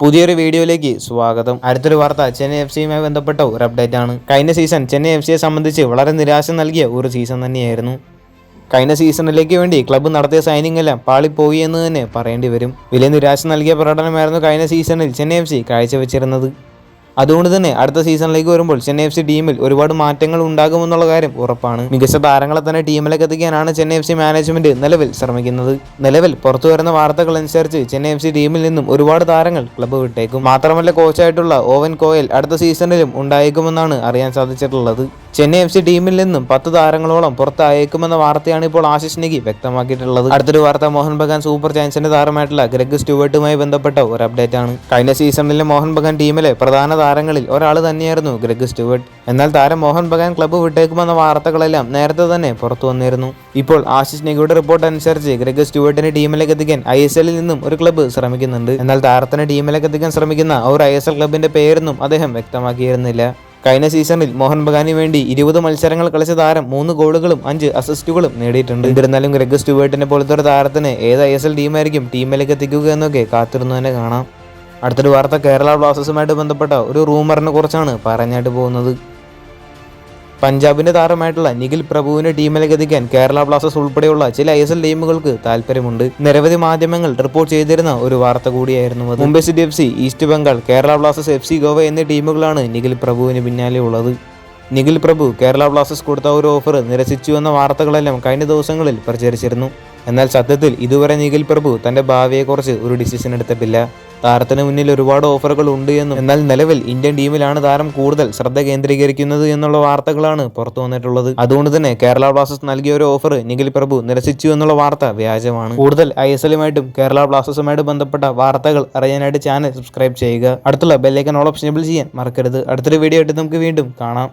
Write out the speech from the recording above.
പുതിയൊരു വീഡിയോയിലേക്ക് സ്വാഗതം. അടുത്തൊരു വാർത്ത ചെന്നൈ എഫ് സിയുമായി ബന്ധപ്പെട്ട ഒരു അപ്ഡേറ്റ് ആണ്. കഴിഞ്ഞ സീസൺ ചെന്നൈ എഫ് സിയെ സംബന്ധിച്ച് വളരെ നിരാശ നൽകിയ ഒരു സീസൺ തന്നെയായിരുന്നു. കഴിഞ്ഞ സീസണിലേക്ക് വേണ്ടി ക്ലബ്ബ് നടത്തിയ സൈനിങ് എല്ലാം പാളിപ്പോയി എന്ന് തന്നെ പറയേണ്ടി വരും. വലിയ നിരാശ നൽകിയ പ്രകടനമായിരുന്നു കഴിഞ്ഞ സീസണിൽ ചെന്നൈ എഫ് സി കാഴ്ചവെച്ചിരുന്നത്. അതുകൊണ്ട് തന്നെ അടുത്ത സീസണിലേക്ക് വരുമ്പോൾ ചെന്നൈ എഫ് സി ടീമിൽ ഒരുപാട് മാറ്റങ്ങൾ ഉണ്ടാകുമെന്നുള്ള കാര്യം ഉറപ്പാണ്. മികച്ച താരങ്ങളെ തന്നെ ടീമിലേക്ക് എത്തിക്കാനാണ് ചെന്നൈ എഫ് സി മാനേജ്മെന്റ് നിലവിൽ ശ്രമിക്കുന്നത്. നിലവിൽ പുറത്തു വരുന്ന വാർത്തകൾ അനുസരിച്ച് ചെന്നൈ എഫ് സി ടീമിൽ നിന്നും ഒരുപാട് താരങ്ങൾ ക്ലബ്ബ് വിട്ടേക്കും. മാത്രമല്ല കോച്ചായിട്ടുള്ള ഓവൻ കോയൽ അടുത്ത സീസണിലും ഉണ്ടായേക്കുമെന്നാണ് അറിയാൻ സാധിച്ചിട്ടുള്ളത്. ചെന്നൈ എഫ് സി ടീമിൽ നിന്നും പത്ത് താരങ്ങളോളം പുറത്തായേക്കുമെന്ന വാർത്തയാണ് ഇപ്പോൾ ആശിഷ് നെഗി വ്യക്തമാക്കിയിട്ടുള്ളത്. അടുത്തൊരു വാർത്ത മോഹൻ ബഗാൻ സൂപ്പർ ജയൻസിന്റെ താരമായിട്ടുള്ള ഗ്രഗ് സ്റ്റുവേർട്ടുമായി ബന്ധപ്പെട്ട ഒരു അപ്ഡേറ്റ് ആണ്. കഴിഞ്ഞ സീസണിലെ മോഹൻ ബഗാൻ ടീമിലെ പ്രധാന താരങ്ങളിൽ ഒരാൾ തന്നെയായിരുന്നു ഗ്രഗ് സ്റ്റുവേർട്ട്. എന്നാൽ താരം മോഹൻ ബഗാൻ ക്ലബ്ബ് വിട്ടേക്കുമെന്ന വാർത്തകളെല്ലാം നേരത്തെ തന്നെ പുറത്തു വന്നിരുന്നു. ഇപ്പോൾ ആശിഷ് നെഗിയുടെ റിപ്പോർട്ട് അനുസരിച്ച് ഗ്രഗ് സ്റ്റുവേർട്ടിനെ ടീമിലേക്ക് എത്തിക്കാൻ ഐ എസ് എല്ലിൽ നിന്നും ഒരു ക്ലബ്ബ് ശ്രമിക്കുന്നുണ്ട്. എന്നാൽ താരത്തിന് ടീമിലേക്ക് എത്തിക്കാൻ ശ്രമിക്കുന്ന ഒരു ഐ എസ് എൽ ക്ലബിന്റെ പേരൊന്നും അദ്ദേഹം വ്യക്തമാക്കിയിരുന്നില്ല. കഴിഞ്ഞ സീസണിൽ മോഹൻ ബഗാന് വേണ്ടി ഇരുപത് മത്സരങ്ങൾ കളിച്ച താരം മൂന്ന് ഗോളുകളും അഞ്ച് അസിസ്റ്റുകളും നേടിയിട്ടുണ്ട്. എന്നിരുന്നാലും ഗ്രഗ് സ്റ്റുവേർട്ടിനെ പോലത്തെ ഒരു താരത്തിന് ഏത് ഐ എസ് എൽ ടീമായിരിക്കും ടീമിലേക്ക് എത്തിക്കുക എന്നൊക്കെ കാത്തിരുന്നു തന്നെ കാണാം. അടുത്തൊരു വാർത്ത കേരള ബ്ലാസ്റ്റേഴ്സുമായിട്ട് ബന്ധപ്പെട്ട ഒരു റൂമറിനെ കുറിച്ചാണ് പറഞ്ഞായിട്ട് പോകുന്നത്. പഞ്ചാബിന്റെ താരമായിട്ടുള്ള നിഖിൽ പ്രഭുവിനെ ടീമിലേക്ക് എത്തിക്കാൻ കേരള ബ്ലാസ്റ്റേഴ്സ് ഉൾപ്പെടെയുള്ള ചില ഐ എസ് എൽ ടീമുകൾക്ക് താല്പര്യമുണ്ട് നിരവധി മാധ്യമങ്ങൾ റിപ്പോർട്ട് ചെയ്തിരുന്ന ഒരു വാർത്ത കൂടിയായിരുന്നു അത്. Mumbai city F C East Bengal Kerala Blasters F C Goa എന്നീ ടീമുകളാണ് നിഖിൽ പ്രഭുവിന് പിന്നാലെ ഉള്ളത്. നിഖിൽ പ്രഭു കേരള ബ്ലാസ്റ്റേഴ്സ് കൊടുത്ത ഒരു ഓഫർ നിരസിച്ചു എന്ന വാർത്തകളെല്ലാം കഴിഞ്ഞ ദിവസങ്ങളിൽ പ്രചരിച്ചിരുന്നു. എന്നാൽ സത്യത്തിൽ ഇതുവരെ നിഖിൽ പ്രഭു തന്റെ ഭാവിയെക്കുറിച്ച് ഒരു ഡിസിഷൻ എടുത്തിട്ടില്ല. താരത്തിന് മുന്നിൽ ഒരുപാട് ഓഫറുകൾ ഉണ്ട് എന്നും എന്നാൽ നിലവിൽ ഇന്ത്യൻ ടീമിലാണ് താരം കൂടുതൽ ശ്രദ്ധ കേന്ദ്രീകരിക്കുന്നത് എന്നുള്ള വാർത്തകളാണ് പുറത്തു വന്നിട്ടുള്ളത്. അതുകൊണ്ട് തന്നെ കേരള ബ്ലാസ്റ്റേഴ്സ് നൽകിയ ഒരു ഓഫർ നിഖിൽ പ്രഭു നിരസിച്ചു എന്നുള്ള വാർത്ത വ്യാജമാണ്. കൂടുതൽ ഐ എസ് എല്ലുമായിട്ടും കേരള ബ്ലാസ്റ്റേഴ്സുമായിട്ട് ബന്ധപ്പെട്ട വാർത്തകൾ അറിയാനായിട്ട് ചാനൽ സബ്സ്ക്രൈബ് ചെയ്യുക. അടുത്തുള്ള ബെല്ലൈക്കൻ ഓൾ ഓപ്ഷൻ ചെയ്യാൻ മറക്കരുത്. അടുത്തൊരു വീഡിയോ ആയിട്ട് നമുക്ക് വീണ്ടും കാണാം.